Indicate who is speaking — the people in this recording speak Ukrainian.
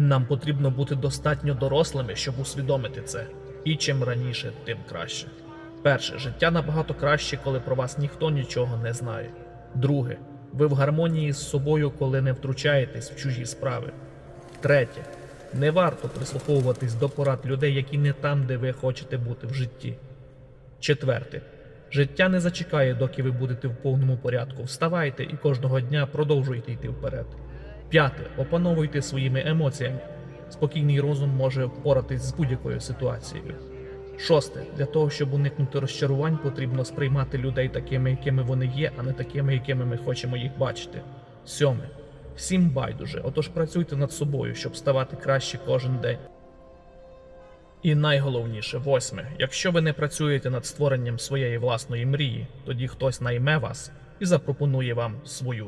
Speaker 1: Нам потрібно бути достатньо дорослими, щоб усвідомити це. І чим раніше, тим краще. Перше, життя набагато краще, коли про вас ніхто нічого не знає. Друге, ви в гармонії з собою, коли не втручаєтесь в чужі справи. Третє, не варто прислуховуватись до порад людей, які не там, де ви хочете бути в житті. Четверте. Життя не зачекає, доки ви будете в повному порядку. Вставайте і кожного дня продовжуйте йти вперед. П'яте. Опановуйте своїми емоціями. Спокійний розум може впоратись з будь-якою ситуацією. Шосте. Для того, щоб уникнути розчарувань, потрібно сприймати людей такими, якими вони є, а не такими, якими ми хочемо їх бачити. Сьоме. Всім байдуже, отож працюйте над собою, щоб ставати краще кожен день. І найголовніше, восьме, якщо ви не працюєте над створенням своєї власної мрії, тоді хтось найме вас і запропонує вам свою.